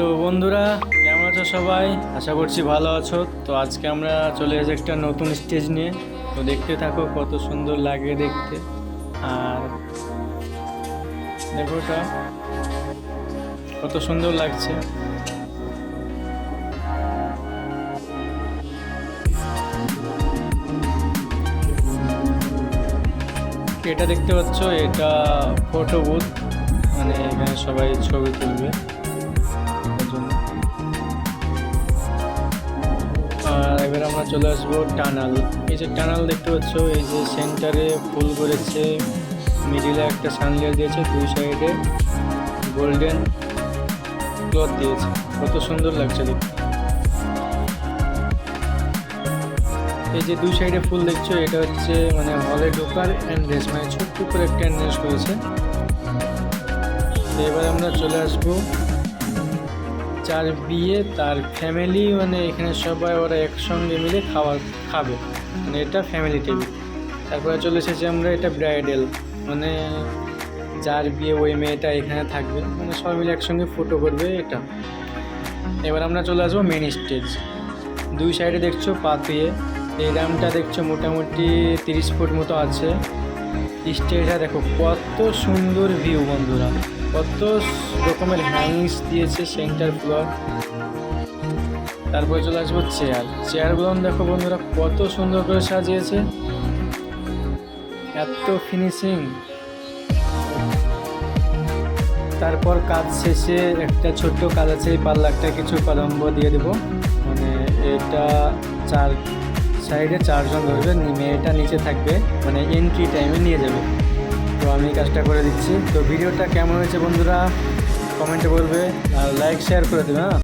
তো বন্ধুরা, কেমন আছো সবাই? আশা করছি ভালো আছো। তো আজকে আমরা চলে এসেছি একটা নতুন স্টেজ নিয়ে। তো দেখতে থাকো কত সুন্দর লাগে দেখতে। আর দেখো ওটা কত সুন্দর লাগছে। এটা দেখতে পাচ্ছ, এটা ফটো বুথ মানে এখানে সবাই ছবি তুলবে। এবার আমরা চলে আসব টানাল। এই যে টানাল দেখতে পাচ্ছ, এই যে সেন্টারে ফুল করেছে, মিডিলে একটা সানলিয়ার দিয়েছে, দুই সাইডে গোল্ডেন ক্লথ দিয়েছে। কত সুন্দর লাগছে দেখতে। এই যে দুই সাইডে ফুল দেখছ, এটা হচ্ছে মানে হলে ঢোকার এন্ট্রেন্স মানে ছোট্ট করে একটা এন্ট্রেন্স করেছে। এবার আমরা চলে আসব যার বিয়ে, তার ফ্যামিলি মানে এখানে সবাই ওরা একসঙ্গে মিলে খাওয়া, খাবে। মানে এটা ফ্যামিলি টেবিল তারপরে চলে এসেছি আমরা এটা ব্রাইডাল মানে যার বিয়ে ওই মেয়েটা এখানে থাকবে। মানে সবাই মিলে একসঙ্গে ফটো করবে এটা। এবার আমরা চলে আসব মেন স্টেজ দুই সাইডে দেখছ পাতিয়ে। এই ড্যামটা দেখছ মোটামুটি তিরিশ ফুট মতো আছে। স্টেজটা দেখো, কত সুন্দর ভিউ বন্ধুরা। কত রকমের হ্যাঙ্গিংস দিয়েছে সেন্টার ফ্লোর তারপরে চলে আসব চেয়ার চেয়ারগুলো দেখো বন্ধুরা, কত সুন্দর করে সাজিয়েছে। এত ফিনিশিং তারপর কাজ শেষে একটা ছোট্ট কাজ আছে, এই পাল্লাকটা কিছু কলম্ব দিয়ে দেবো। মানে এটা চার সাইডে চারজন ধরবে মেয়েটা নিচে থাকবে মানে এন্ট্রি টাইমে নিয়ে যাবে। তো আমি কাজটা করে দিচ্ছি। তো ভিডিওটা কেমন হয়েছে বন্ধুরা? কমেন্টে বলবে, আর লাইক শেয়ার করে দেবে হ্যাঁ?